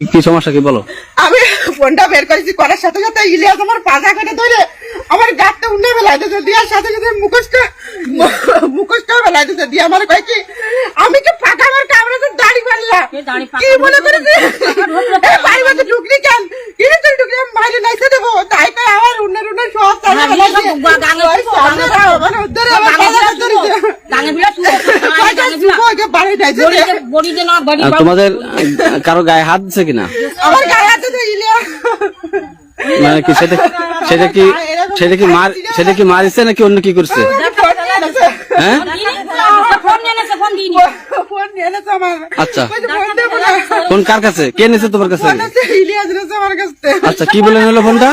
কি সমস্যা কি বলো? আমি ফোনটা বের করেছি করার সাথে সাথে ইলিয়াস আমার পাজা কেটে ধরে আমার গাছটা উন্নে ফেলাই দিতে দেওয়ার সাথে সাথে মুখোশটা মুখোশটা ফেলাই দিতে দিয়ে আমার কয় কি আমি কি ফাঁকা আমার কামড়ে দাঁড়ি পারলাম কি মনে করে তোমাদের কারও গায়ে হাত দিছে কিনা? আমার গায়ে হাতে মানে কি সেটা সেটা কি সেটা কি মার সেটা কি মারিছে নাকি অন্য কি করছে? হ্যাঁ। আচ্ছা। ফোন দে বলে। ফোন কার কাছে? কে নিছে তোমার কাছে? ফোন আছে, ইলিয়াস এনেছে আমার কাছে। আচ্ছা কি বলে নিলো ফোনটা?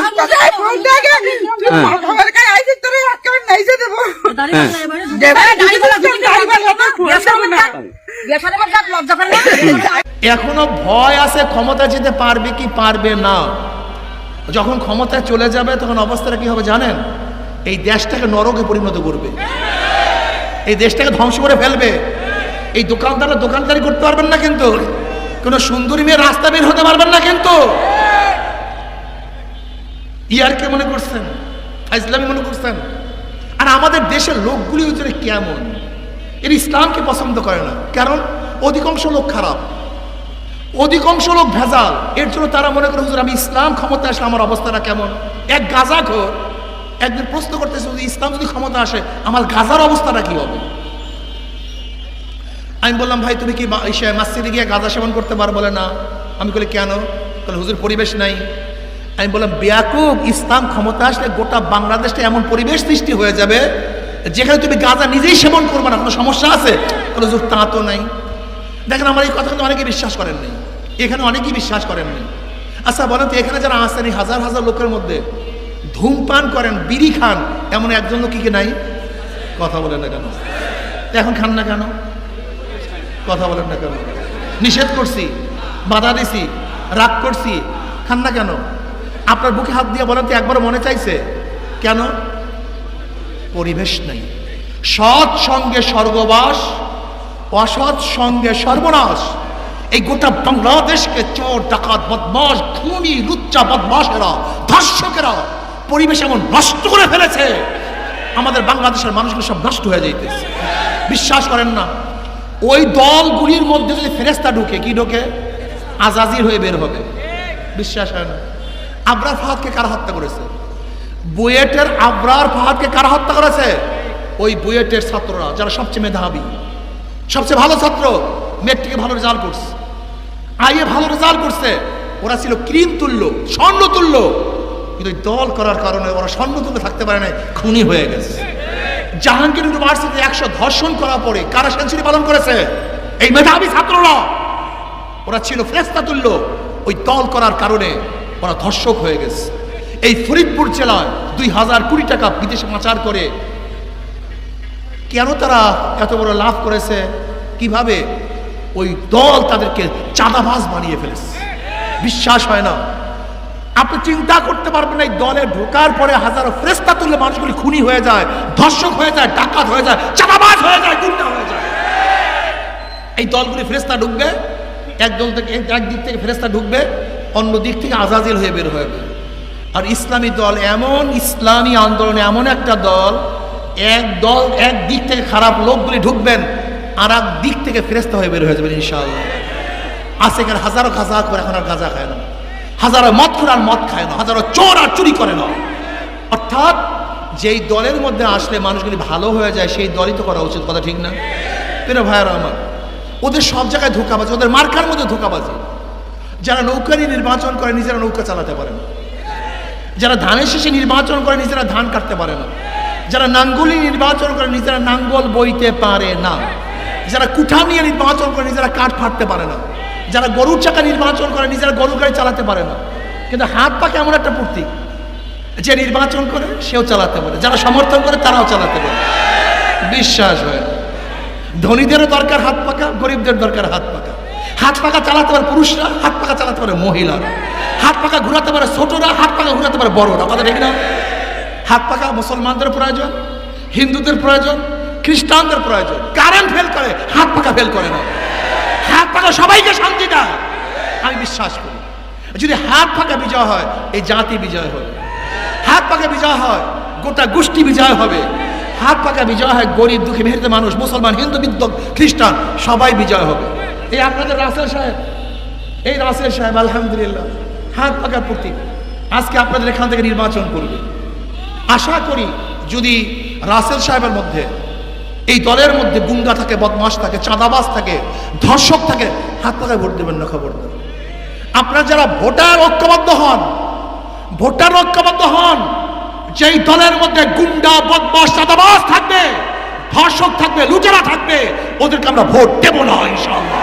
এখনও ভয় আছে ক্ষমতা যেতে পারবে কি পারবে না। যখন ক্ষমতায় চলে যাবে তখন অবস্থাটা কি হবে জানেন? এই দেশটাকে নরকে পরিণত করবে। এই দেশটাকে ধ্বংস করে ফেলবে। এই দোকানদাররা দোকানদারি করতে পারবেন না কিন্তু। কোনো সুন্দরী মেয়ে রাস্তা বের হতে পারবেন না কিন্তু। ইয়ার কে মনে করছেন? ফাইজলামি মনে করছেন? আর আমাদের দেশের লোকগুলি হচ্ছে কেমন? এর ইসলামকে পছন্দ করে না। কারণ অধিকাংশ লোক খারাপ। অধিকাংশ লোক ভেজাল। এর জন্য তারা মনে করে, হুজুর, আমি ইসলাম ক্ষমতা আসলে আমার অবস্থাটা কেমন? এক গাঁজা ঘর একদিন প্রশ্ন করতেছে ইসলাম যদি ক্ষমতা আসে, আমার গাজার অবস্থাটা কি হবে? আমি বললাম, ভাই, তুমি কি মা- ইসে মাসজিদে গিয়ে গাঁজা সেবন করতে পারো? বলে, না। আমি বলি কেন? হুজুর, পরিবেশ নাই। আমি বললাম, বেয়াকুব, ইসলাম ক্ষমতা আসলে গোটা বাংলাদেশটা এমন পরিবেশ সৃষ্টি হয়ে যাবে যেখানে তুমি গাঁজা নিজেই সেবন করবে না, কোনো সমস্যা আছে? কোনো হুজুর তা তো নাই। দেখেন, আমার এই কথা কিন্তু অনেকে বিশ্বাস করেন নাই। এখানে অনেকেই বিশ্বাস করেন নাই। আচ্ছা বলেন তো, এখানে যারা আসেন এই হাজার হাজার লোকের মধ্যে ধূমপান করেন, বিড়ি খান, এমন একজন লোক কি নাই? কথা বলেন না কেন? এখন খান না কেন? কথা বলেন না কেন? নিষেধ করছি, বাধা দিছি, রাগ করছি, খান না কেন? আপনার বুকে হাত দিয়ে বলেন তো একবার মনে চাইছে? কেন? পরিবেশ নেই। সৎ সঙ্গে স্বর্গবাস, অসৎ সঙ্গে সর্বনাশ। এই গোটা বাংলাদেশকে চোর, ডাকাত বদমাস খুনি, লুচ্চা বদমাসেরা ধর্ষকেরা পরিবেশ এমন নষ্ট করে ফেলেছে। আমাদের বাংলাদেশের মানুষগুলো সব নষ্ট হয়ে যাইতেছে। বিশ্বাস করেন না, ওই দলগুলির মধ্যে যদি ফেরেস্তা ঢুকে, কি ঢোকে? আজাজির হয়ে বের হবে। বিশ্বাস হয় না। আবরার ফাহাদকে কারা হত্যা করেছে? বুয়েটের আবরার ফাহাদকে কারা হত্যা করেছে? ওই বুয়েটের ছাত্ররা, যারা সবচেয়ে মেধাবী, সবচেয়ে ভালো ছাত্র মেট্রিকে ভালো রেজাল্ট করছে। আইয়ে ভালো রেজাল্ট করছে। ওরা ছিল ক্রিম তুল্য, স্বর্ণ তুল্য। কিন্তু দল করার কারণে ওরা স্বর্ণ তুল্য থাকতে পারে না খুনি হয়ে গেছে। জাহাঙ্গীর ইউনিভার্সিটি একশো ধর্ষণ করার পরে কারা সেঞ্চুরি পালন করেছে? এই মেধাবী ছাত্ররা। ওরা ছিল ফ্রেস্তা তুল্য। ওই দল করার কারণে ওরা ধর্ষক হয়ে গেছে। এই ফরিদপুর জেলায় দুই হাজার কোটি টাকা বিদেশে পাচার করে কেন তারা এত বড় লাভ করেছে? কীভাবে ওই দল তাদেরকে চাঁদাবাজ বানিয়ে ফেলেছে? বিশ্বাস হয় না। আপনি চিন্তা করতে পারবেন এই দলে ঢোকার পরে হাজারো ফ্রেস্তা তুললে মানুষগুলি খুনি হয়ে যায়, ধর্ষক হয়ে যায়, ডাকাত হয়ে যায়, চাঁদাবাজ হয়ে যায়, গুন্ডা হয়ে যায়। এই দলগুলি ফেরেস্তা ঢুকবে এক দল থেকে একদিক থেকে ফেরেস্তা ঢুকবে অন্য দিক থেকে আজাজিল হয়ে বের হয়ে। আর ইসলামী দল এমন, ইসলামী আন্দোলনে এমন একটা দল, এক দল, এক দিক থেকে খারাপ লোকগুলি ঢুকবেন আর এক দিক থেকে ফেরেস্তা হয়ে বের হয়ে যাবেন ইনশাআল্লাহ। এখানে হাজারো গাঁজা করে এখন আর গাঁজা খায় না। হাজারো মদ খুর আর মদ খায় না। হাজারো চোর আর চুরি করে না। অর্থাৎ যেই দলের মধ্যে আসলে মানুষগুলি ভালো হয়ে যায়, সেই দলই তো করা উচিত, কথা ঠিক না? প্রিয় ভাইয়ারা আমার, ওদের সব জায়গায় ধোকাবাজি, ওদের মার্কার মধ্যে ধোকাবাজি। যারা নৌকারি নির্বাচন করে, নিজেরা নৌকা চালাতে পারে না। যারা ধানের শেষে নির্বাচন করে, নিজেরা ধান কাটতে পারে না। যারা নাঙ্গলি নির্বাচন করে, নিজেরা নাঙ্গল বইতে পারে না। যারা কুঠা নিয়ে নির্বাচন করে, নিজেরা কাঠ ফাটতে পারে না। যারা গরুর চাকা নির্বাচন করে, নিজেরা গরুর গাড়ি চালাতে পারে না। কিন্তু হাত পা কেমন একটা প্রতীক যে নির্বাচন করে, সেও চালাতে পারে। যারা সমর্থন করে, তারাও চালাতে পারে। বিশ্বাস হয়। ধনীদেরও দরকার হাত পাকা, গরিবদের দরকার হাত পাকা। হাত পাকা চালাতে পারে পুরুষরা হাত পাকা চালাতে পারে মহিলারা হাত পাকা ঘুরাতে পারে ছোটরা হাত পাকা ঘুরাতে পারে বড়রা কথা ঠিক না হাত পাকা মুসলমানদের প্রয়োজন হিন্দুদের প্রয়োজন খ্রিস্টানদের প্রয়োজন কারেন্ট ফেল করে হাত পাকা ফেল করে না হাত পাকা সবাইকে শান্তি দেয় আমি বিশ্বাস করি যদি হাত ফাঁকা বিজয় হয় এই জাতি বিজয় হবে হাত পাকা বিজয় হয় গোটা গোষ্ঠী বিজয় হবে হাত পাকা বিজয় হয় গরিব দুঃখী মেহরিত মানুষ মুসলমান হিন্দু বিদ্য খ্রিস্টান সবাই বিজয় হবে এই আপনাদের রাসেল সাহেব, এই রাসেল সাহেব, আলহামদুলিল্লাহ, হাত পাকা প্রতীক আজকে আপনাদের এখান থেকে নির্বাচন করবে। আশা করি যদি রাসেল সাহেবের মধ্যে, এই দলের মধ্যে গুন্ডা থাকে বদমাস থাকে, চাঁদাবাজ থাকে, ধর্ষক থাকে, হাত পাকায় ভোট দেবেন না খবর আপনারা যারা ভোটার ঐক্যবদ্ধ হন, ভোটার ঐক্যবদ্ধ হন, যেই দলের মধ্যে গুন্ডা বদমাস চাঁদাবাজ থাকবে ধর্ষক থাকবে লুটেরা থাকবে ওদেরকে আমরা ভোট দেবো না ইনশাআল্লাহ